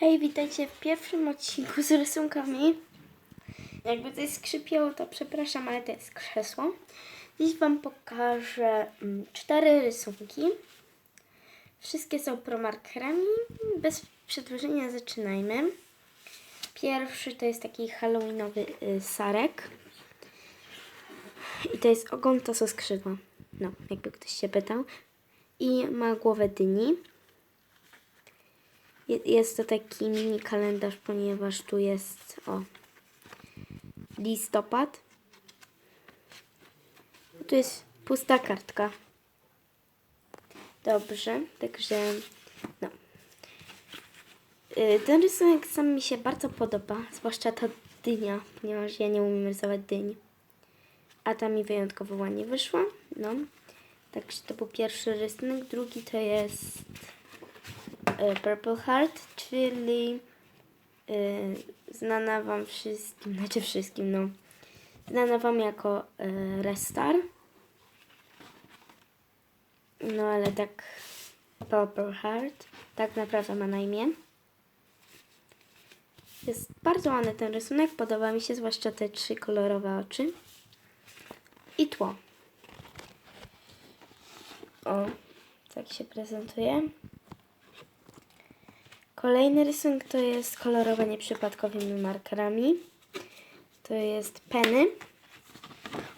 Hej, witajcie w pierwszym odcinku z rysunkami. Jakby coś skrzypiało, to przepraszam, ale to jest krzesło. Dziś Wam pokażę mm, cztery rysunki. Wszystkie są promarkerami. Bez przedłużenia zaczynajmy. Pierwszy to jest taki halloweenowy y, sarek. I to jest ogon, to są skrzydła. No, jakby ktoś się pytał. I ma głowę dyni. Je- Jest to taki mini kalendarz, ponieważ tu jest o listopad. Tu jest pusta kartka. Dobrze, także no. Y, Ten rysunek sam mi się bardzo podoba, zwłaszcza ta dynia, ponieważ ja nie umiem rysować dyni. A ta mi wyjątkowo ładnie wyszła. No. Także to był pierwszy rysunek. Drugi to jest Purple Heart, czyli e, znana Wam wszystkim, znaczy wszystkim, no. Znana Wam jako e, Restar. No ale tak Purple Heart, tak naprawdę ma na imię. Jest bardzo ładny ten rysunek, podoba mi się, zwłaszcza te trzy kolorowe oczy. I tło. O, tak się prezentuje. Kolejny rysunek to jest kolorowanie przypadkowymi markerami. To jest Penny.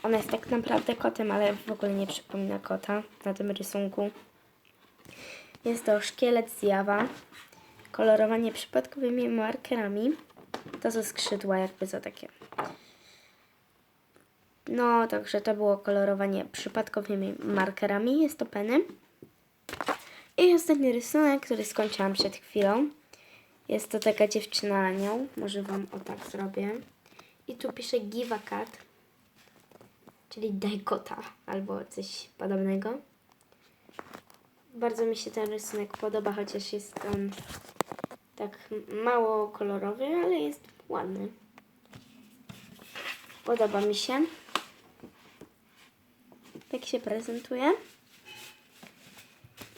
Ona jest tak naprawdę kotem, ale w ogóle nie przypomina kota na tym rysunku. Jest to szkielet zjawa. Kolorowanie przypadkowymi markerami. To są skrzydła, jakby to takie. No, także to było kolorowanie przypadkowymi markerami. Jest to Penny. I ostatni rysunek, który skończyłam przed chwilą. Jest to taka dziewczyna anioł. Może Wam o tak zrobię. I tu pisze give a cat, czyli daj kota, albo coś podobnego. Bardzo mi się ten rysunek podoba, chociaż jest on tak mało kolorowy, ale jest ładny. Podoba mi się. Tak się prezentuje.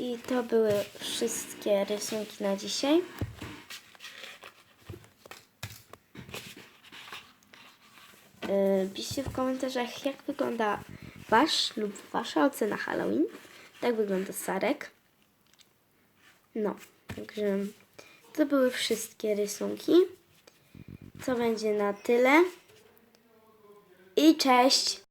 I to były wszystkie rysunki na dzisiaj. Yy, Piszcie w komentarzach, jak wygląda Wasz lub Wasza ocena Halloween. Tak wygląda Sarek. No, także to były wszystkie rysunki. To będzie na tyle. I cześć!